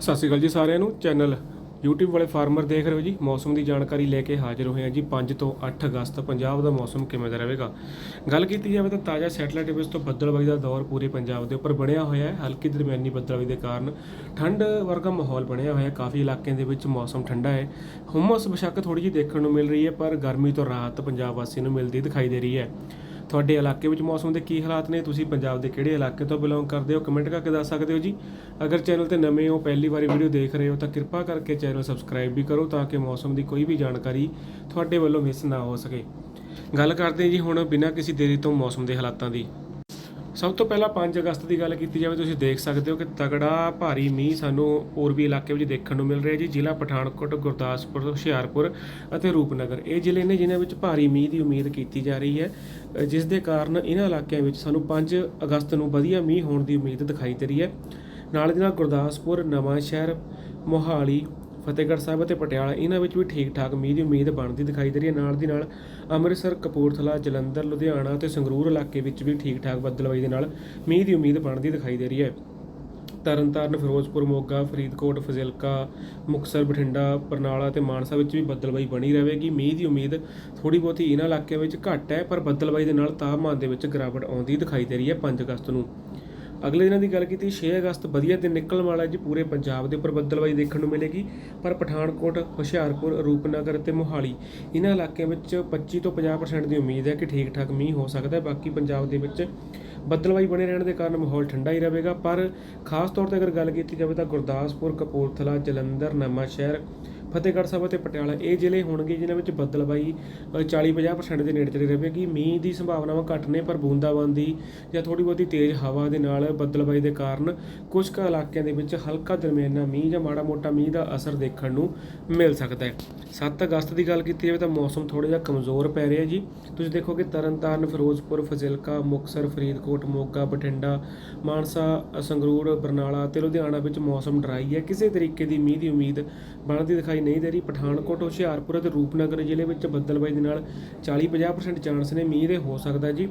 ਸਤਿ ਸ਼੍ਰੀ ਅਕਾਲ ਜੀ ਸਾਰਿਆਂ ਨੂੰ। ਚੈਨਲ YouTube ਵਾਲੇ ਫਾਰਮਰ ਦੇਖ ਰਹੇ ਹੋ ਜੀ। ਮੌਸਮ ਦੀ ਜਾਣਕਾਰੀ ਲੈ ਕੇ ਹਾਜ਼ਰ ਹੋਏ ਹਾਂ ਜੀ। 5 ਤੋਂ 8 ਅਗਸਤ ਪੰਜਾਬ ਦਾ ਮੌਸਮ ਕਿਵੇਂ ਦਾ ਰਹੇਗਾ? ਗੱਲ ਕੀਤੀ ਜਾਵੇ ਤਾਂ ਤਾਜ਼ਾ ਸੈਟੇਲਾਈਟ ਇਮੇਜ ਤੋਂ ਬੱਦਲਬਾਈ ਦਾ ਦੌਰ ਪੂਰੇ ਪੰਜਾਬ ਦੇ ਉੱਪਰ ਬਣਿਆ ਹੋਇਆ ਹੈ। ਹਲਕੀ ਦਰਮਿਆਨੀ ਬੱਦਲਬਾਈ ਦੇ ਕਾਰਨ ਠੰਡ ਵਰਗਾ ਮਾਹੌਲ ਬਣਿਆ ਹੋਇਆ ਹੈ। ਕਾਫੀ ਇਲਾਕਿਆਂ ਦੇ ਵਿੱਚ ਮੌਸਮ ਠੰਡਾ ਹੈ। ਹੁਮਸ ਬਸ਼ੱਕ ਥੋੜੀ ਜਿਹੀ ਦੇਖਣ ਨੂੰ ਮਿਲ ਰਹੀ ਹੈ, ਪਰ ਗਰਮੀ ਤੋਂ ਰਾਹਤ ਪੰਜਾਬ ਵਾਸੀਆਂ ਨੂੰ ਮਿਲਦੀ ਦਿਖਾਈ ਦੇ ਰਹੀ ਹੈ। ਤੁਹਾਡੇ ਇਲਾਕੇ ਵਿੱਚ ਮੌਸਮ ਦੇ ਕੀ ਹਾਲਾਤ ਨੇ? ਤੁਸੀਂ ਪੰਜਾਬ ਦੇ ਕਿਹੜੇ ਇਲਾਕੇ ਤੋਂ ਬਿਲੋਂਗ ਕਰਦੇ ਹੋ? ਕਮੈਂਟ ਕਰਕੇ ਦੱਸ ਸਕਦੇ ਹੋ ਜੀ। ਅਗਰ ਚੈਨਲ ਤੇ ਨਵੇਂ ਹੋ, ਪਹਿਲੀ ਵਾਰੀ ਵੀਡੀਓ ਦੇਖ ਰਹੇ ਹੋ, ਤਾਂ ਕਿਰਪਾ ਕਰਕੇ ਚੈਨਲ ਸਬਸਕ੍ਰਾਈਬ ਵੀ ਕਰੋ ਤਾਂ ਕਿ ਮੌਸਮ ਦੀ ਕੋਈ ਵੀ ਜਾਣਕਾਰੀ ਤੁਹਾਡੇ ਵੱਲੋਂ ਮਿਸ ਨਾ ਹੋ ਸਕੇ। ਗੱਲ ਕਰਦੇ ਜੀ ਹੁਣ ਬਿਨਾਂ ਕਿਸੇ ਦੇਰੀ ਤੋਂ ਮੌਸਮ ਦੇ ਹਾਲਾਤਾਂ ਦੀ। ਸਭ ਤੋਂ ਪਹਿਲਾਂ 5 ਅਗਸਤ ਦੀ ਗੱਲ ਕੀਤੀ ਜਾਵੇ, ਤੁਸੀਂ ਦੇਖ ਸਕਦੇ ਹੋ ਕਿ ਤਗੜਾ ਭਾਰੀ ਮੀਂਹ ਸਾਨੂੰ ਪੂਰਬੀ ਇਲਾਕੇ ਵਿੱਚ ਦੇਖਣ ਨੂੰ ਮਿਲ ਰਿਹਾ ਜੀ, ਜ਼ਿਲ੍ਹਾ ਪਠਾਨਕੋਟ, ਗੁਰਦਾਸਪੁਰ, ਹੁਸ਼ਿਆਰਪੁਰ ਅਤੇ ਰੂਪਨਗਰ। ਇਹ ਜ਼ਿਲ੍ਹੇ ਨੇ ਜਿਨ੍ਹਾਂ ਵਿੱਚ ਭਾਰੀ ਮੀਂਹ ਦੀ ਉਮੀਦ ਕੀਤੀ ਜਾ ਰਹੀ ਹੈ ਜਿਸ ਦੇ ਕਾਰਨ ਇਹਨਾਂ ਇਲਾਕਿਆਂ ਵਿੱਚ ਸਾਨੂੰ 5 ਅਗਸਤ ਨੂੰ ਵਧੀਆ ਮੀਂਹ ਹੋਣ ਦੀ ਉਮੀਦ ਦਿਖਾਈ ਦੇ ਰਹੀ ਹੈ। ਨਾਲ ਦੀ ਨਾਲ ਗੁਰਦਾਸਪੁਰ ਨਵਾਂ ਸ਼ਹਿਰ ਮੋਹਾਲੀ ਫਤਿਹਗੜ੍ਹ ਸਾਹਿਬ ਅਤੇ ਪਟਿਆਲਾ, ਇਹਨਾਂ ਵਿੱਚ ਵੀ ਠੀਕ ਠਾਕ ਮੀਂਹ ਦੀ ਉਮੀਦ ਬਣਦੀ ਦਿਖਾਈ ਦੇ ਰਹੀ ਹੈ। ਨਾਲ ਦੀ ਨਾਲ ਅੰਮ੍ਰਿਤਸਰ, ਕਪੂਰਥਲਾ, ਜਲੰਧਰ, ਲੁਧਿਆਣਾ ਅਤੇ ਸੰਗਰੂਰ ਇਲਾਕੇ ਵਿੱਚ ਵੀ ਠੀਕ ਠਾਕ ਬੱਦਲਬਾਈ ਦੇ ਨਾਲ ਮੀਂਹ ਦੀ ਉਮੀਦ ਬਣਦੀ ਦਿਖਾਈ ਦੇ ਰਹੀ ਹੈ। ਤਰਨਤਾਰਨ, ਫਿਰੋਜ਼ਪੁਰ, ਮੋਗਾ, ਫਰੀਦਕੋਟ, ਫਜ਼ਿਲਕਾ, ਮੁਕਤਸਰ, ਬਠਿੰਡਾ, ਬਰਨਾਲਾ ਤੇ ਮਾਨਸਾ ਵਿੱਚ ਵੀ ਬੱਦਲਬਾਈ ਬਣੀ ਰਹੇਗੀ। ਮੀਂਹ ਦੀ ਉਮੀਦ ਥੋੜੀ ਬਹੁਤੀ ਇਹਨਾਂ ਇਲਾਕਿਆਂ ਵਿੱਚ ਘੱਟ ਹੈ, ਪਰ ਬੱਦਲਬਾਈ ਦੇ ਨਾਲ ਤਾਪਮਾਨ ਦੇ ਵਿੱਚ ਗਿਰਾਵਟ ਆਉਂਦੀ ਦਿਖਾਈ ਦੇ ਰਹੀ ਹੈ 5 ਅਗਸਤ ਨੂੰ। ਅਗਲੇ ਦਿਨਾਂ ਦੀ ਗੱਲ ਕੀਤੀ 6 ਅਗਸਤ ਵਧੀਆ ਦਿਨ ਨਿਕਲਣ ਵਾਲਾ ਜੀ, ਪੂਰੇ ਪੰਜਾਬ ਦੇ ਉੱਪਰ ਬੱਦਲਬਾਈ ਦੇਖਣ ਨੂੰ ਮਿਲੇਗੀ, ਪਰ ਪਠਾਨਕੋਟ, ਹੁਸ਼ਿਆਰਪੁਰ, ਰੂਪਨਗਰ ਅਤੇ ਮੋਹਾਲੀ, ਇਹਨਾਂ ਇਲਾਕਿਆਂ ਵਿੱਚ 25 ਤੋਂ 50% ਦੀ ਉਮੀਦ ਹੈ ਕਿ ਠੀਕ ਠਾਕ ਮੀਂਹ ਹੋ ਸਕਦਾ ਹੈ, ਬਾਕੀ ਪੰਜਾਬ ਦੇ ਵਿੱਚ ਬੱਦਲਬਾਈ ਬਣੇ ਰਹਿਣ ਦੇ ਕਾਰਨ ਮਾਹੌਲ ਠੰਡਾ ਹੀ ਰਹੇਗਾ, ਪਰ ਖਾਸ ਤੌਰ ਤੇ ਅਗਰ ਗੱਲ ਕੀਤੀ ਜਾਵੇ ਤਾਂ ਗੁਰਦਾਸਪੁਰ, ਕਪੂਰਥਲਾ, ਜਲੰਧਰ, ਨਵਾਂਸ਼ਹਿਰ, ਫਤਿਹਗੜ੍ਹ ਸਾਹਿਬ ਅਤੇ ਪਟਿਆਲਾ ਇਹ ਜ਼ਿਲ੍ਹੇ ਹੋਣਗੇ ਜਿਨ੍ਹਾਂ ਵਿੱਚ ਬੱਦਲਬਾਈ 40-50% ਦੇ ਨੇੜੇ ਤੇੜੇ ਰਹੇਗੀ। ਮੀਂਹ ਦੀ ਸੰਭਾਵਨਾਵਾਂ ਘੱਟ ਨੇ, ਪਰ ਬੂੰਦਾਬਾਂਦੀ ਜਾਂ ਥੋੜੀ ਬਹੁਤੀ ਤੇਜ਼ ਹਵਾ ਦੇ ਨਾਲ ਬੱਦਲਬਾਈ ਦੇ ਕਾਰਨ ਕੁਝ ਕੁ ਇਲਾਕਿਆਂ ਦੇ ਵਿੱਚ ਹਲਕਾ ਦਰਮਿਆਨਾ ਮੀਂਹ ਜਾਂ ਮਾੜਾ ਮੋਟਾ ਮੀਂਹ ਦਾ ਅਸਰ ਦੇਖਣ ਨੂੰ ਮਿਲ ਸਕਦਾ ਹੈ। 7 ਅਗਸਤ ਦੀ ਗੱਲ ਕੀਤੀ ਜਾਵੇ ਤਾਂ ਮੌਸਮ ਥੋੜਾ ਜਿਹਾ ਕਮਜ਼ੋਰ ਪੈ ਰਿਹਾ ਜੀ। ਤੁਸੀਂ ਦੇਖੋਗੇ ਤਰਨਤਾਰਨ, ਫਿਰੋਜ਼ਪੁਰ, ਫਜ਼ਿਲਕਾ, ਮੁਕਤਸਰ, ਫਰੀਦਕੋਟ ਮੋਗਾ, ਬਠਿੰਡਾ, ਮਾਨਸਾ, ਸੰਗਰੂਰ, ਬਰਨਾਲਾ ਤੇ ਲੁਧਿਆਣਾ ਵਿੱਚ ਮੌਸਮ ਡਰਾਈ ਹੈ। ਕਿਸੇ ਤਰੀਕੇ ਦੀ ਮੀਂਹ ਦੀ ਉਮੀਦ ਬਣਦੀ ਦਿਖਾਈ ਨਹੀਂ ਦੇ ਰਹੀ। ਪਠਾਨਕੋਟ, ਹੁਸ਼ਿਆਰਪੁਰ ਅਤੇ ਰੂਪਨਗਰ ਜ਼ਿਲ੍ਹੇ ਵਿੱਚ ਬੱਦਲਬਾਈ ਦੇ ਨਾਲ 40-50% ਚਾਂਸ ਨੇ ਮੀਂਹ ਦੇ ਹੋ ਸਕਦਾ ਜੀ।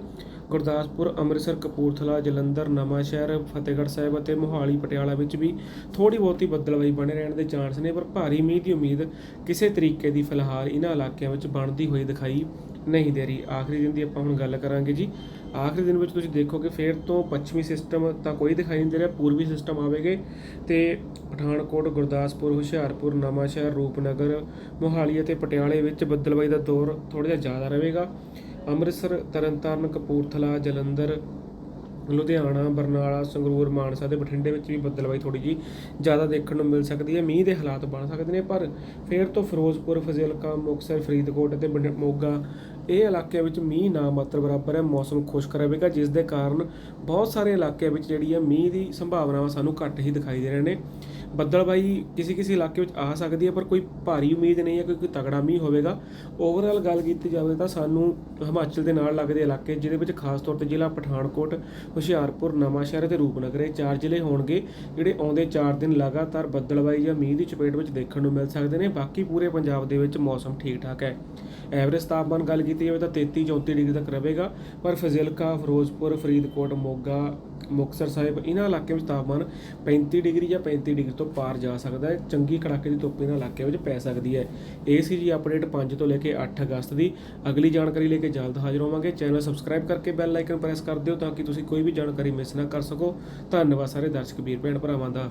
ਗੁਰਦਾਸਪੁਰ, ਅੰਮ੍ਰਿਤਸਰ, ਕਪੂਰਥਲਾ, ਜਲੰਧਰ ਨਵਾਂ ਸ਼ਹਿਰ ਫਤਿਹਗੜ੍ਹ ਸਾਹਿਬ ਅਤੇ ਮੋਹਾਲੀ, ਪਟਿਆਲਾ ਵਿੱਚ ਵੀ ਥੋੜੀ ਬਹੁਤੀ ਬੱਦਲਬਾਈ ਬਣੇ ਰਹਿਣ ਦੇ ਚਾਂਸ ਨੇ, ਪਰ ਭਾਰੀ ਮੀਂਹ ਦੀ ਉਮੀਦ ਕਿਸੇ ਤਰੀਕੇ ਦੀ ਫਿਲਹਾਲ ਇਹਨਾਂ ਇਲਾਕਿਆਂ ਵਿੱਚ ਬਣਦੀ ਹੋਈ ਦਿਖਾਈ ਨਹੀਂ ਦੇ ਰਹੀ। ਆਖਰੀ ਦਿਨ ਦੀ ਆਪਾਂ ਹੁਣ ਗੱਲ ਕਰਾਂਗੇ ਜੀ। ਆਖਰੀ ਦਿਨ ਵਿੱਚ ਤੁਸੀਂ ਦੇਖੋਗੇ ਫੇਰ ਤੋਂ ਪੱਛਮੀ ਸਿਸਟਮ ਤਾਂ ਕੋਈ ਦਿਖਾਈ ਨਹੀਂ ਦੇ ਰਿਹਾ, ਪੂਰਬੀ ਸਿਸਟਮ ਆਵੇਗੇ ਤੇ ਪਠਾਨਕੋਟ, ਗੁਰਦਾਸਪੁਰ, ਹੁਸ਼ਿਆਰਪੁਰ, ਨਵਾਂਸ਼ਹਿਰ, ਰੂਪਨਗਰ, ਮੋਹਾਲੀ ਅਤੇ ਪਟਿਆਲੇ ਵਿੱਚ ਬੱਦਲਬਾਈ ਦਾ ਦੌਰ ਥੋੜਾ ਜਿਹਾ ਜ਼ਿਆਦਾ ਰਹੇਗਾ। ਅੰਮ੍ਰਿਤਸਰ, ਤਰਨਤਾਰਨ, ਕਪੂਰਥਲਾ, ਜਲੰਧਰ, ਲੁਧਿਆਣਾ, ਬਰਨਾਲਾ, ਸੰਗਰੂਰ, ਮਾਨਸਾ ਤੇ ਬਠਿੰਡੇ ਵਿੱਚ ਵੀ ਬੱਦਲਬਾਈ ਥੋੜੀ ਜੀ ਜ਼ਿਆਦਾ ਦੇਖਣ ਨੂੰ ਮਿਲ ਸਕਦੀ ਹੈ। ਮੀਂਹ ਦੇ ਹਾਲਾਤ ਬਣ ਸਕਦੇ ਨੇ, ਪਰ ਫੇਰ ਤੋਂ ਫਿਰੋਜ਼ਪੁਰ, ਫਜ਼ਿਲਕਾ, ਮੁਕਤਸਰ, ਫਰੀਦਕੋਟ ਅਤੇ ਬਠਿ- ਮੋਗਾ ਇਹ ਇਲਾਕਿਆਂ ਵਿੱਚ ਮੀਂਹ ਨਾ ਮਾਤਰ ਬਰਾਬਰ ਹੈ, ਮੌਸਮ ਖੁਸ਼ਕ ਰਹੇਗਾ, ਜਿਸ ਦੇ ਕਾਰਨ ਬਹੁਤ ਸਾਰੇ ਇਲਾਕੇ ਵਿੱਚ ਜਿਹੜੀ ਹੈ ਮੀਂਹ ਦੀ ਸੰਭਾਵਨਾਵਾਂ ਸਾਨੂੰ ਘੱਟ ਹੀ ਦਿਖਾਈ ਦੇ ਰਹੇ ਨੇ। ਬੱਦਲਬਾਈ ਕਿਸੇ ਕਿਸੇ ਇਲਾਕੇ ਵਿੱਚ ਆ ਸਕਦੀ ਹੈ, ਪਰ ਕੋਈ ਭਾਰੀ ਉਮੀਦ ਨਹੀਂ ਹੈ ਕਿ ਕੋਈ ਤਗੜਾ ਮੀਂਹ ਹੋਵੇਗਾ। ਓਵਰਆਲ ਗੱਲ ਕੀਤੀ ਜਾਵੇ ਤਾਂ ਸਾਨੂੰ ਹਿਮਾਚਲ ਦੇ ਨਾਲ ਲੱਗਦੇ ਇਲਾਕੇ, ਜਿਹਦੇ ਵਿੱਚ ਖਾਸ ਤੌਰ ਤੇ ਜ਼ਿਲ੍ਹਾ ਪਠਾਨਕੋਟ, ਹੁਸ਼ਿਆਰਪੁਰ, ਨਵਾਂਸ਼ਹਿਰ ਅਤੇ ਰੂਪਨਗਰ, ਇਹ ਚਾਰ ਜ਼ਿਲ੍ਹੇ ਹੋਣਗੇ, ਜਿਹੜੇ ਆਉਂਦੇ 4 ਦਿਨ ਲਗਾਤਾਰ ਬੱਦਲਬਾਈ ਜਾਂ ਮੀਂਹ ਦੀ ਚਪੇਟ ਵਿੱਚ ਦੇਖਣ ਨੂੰ ਮਿਲ ਸਕਦੇ ਨੇ। ਬਾਕੀ ਪੂਰੇ ਪੰਜਾਬ ਦੇ ਵਿੱਚ ਮੌਸਮ ਠੀਕ ਠਾਕ ਹੈ। ਐਵਰੇਜ ਤਾਪਮਾਨ ਗੱਲ ਕੀਤੀ ਜਾਵੇ ਤਾਂ 33 34 ਡਿਗਰੀ ਤੱਕ ਰਹੇਗਾ, ਪਰ ਫਜ਼ਿਲਕਾ, ਫਿਰੋਜ਼ਪੁਰ, ਫਰੀਦਕੋਟ, ਮੋਗਾ ਮੁਕਤਸਰ ਸਾਹਿਬ, ਇਹਨਾਂ ਇਲਾਕਿਆਂ ਵਿੱਚ ਤਾਪਮਾਨ 35 ਡਿਗਰੀ ਜਾਂ 35 ਡਿਗਰੀ ਤੋਂ ਪਾਰ ਜਾ ਸਕਦਾ ਹੈ। ਚੰਗੀ ਕੜਾਕੇ ਦੀ ਧੁੱਪ ਇਹਨਾਂ ਇਲਾਕਿਆਂ ਵਿੱਚ ਪੈ ਸਕਦੀ ਹੈ। ਇਹ ਸੀ ਜੀ ਅਪਡੇਟ 5 ਤੋਂ ਲੈ ਕੇ 8 ਅਗਸਤ ਦੀ। ਅਗਲੀ ਜਾਣਕਾਰੀ ਲੈ ਕੇ ਜਲਦ ਹਾਜ਼ਰ ਹੋਵਾਂਗੇ। ਚੈਨਲ ਸਬਸਕ੍ਰਾਈਬ ਕਰਕੇ ਬੈਲ ਆਈਕਨ ਪ੍ਰੈਸ ਕਰ ਦਿਓ ਤਾਂ ਕਿ ਤੁਸੀਂ ਕੋਈ ਵੀ ਜਾਣਕਾਰੀ ਮਿਸ ਨਾ ਕਰ ਸਕੋ। ਧੰਨਵਾਦ ਸਾਰੇ ਦਰਸ਼ਕ, ਵੀਰ ਭੈਣ ਭਰਾਵਾਂ ਦਾ।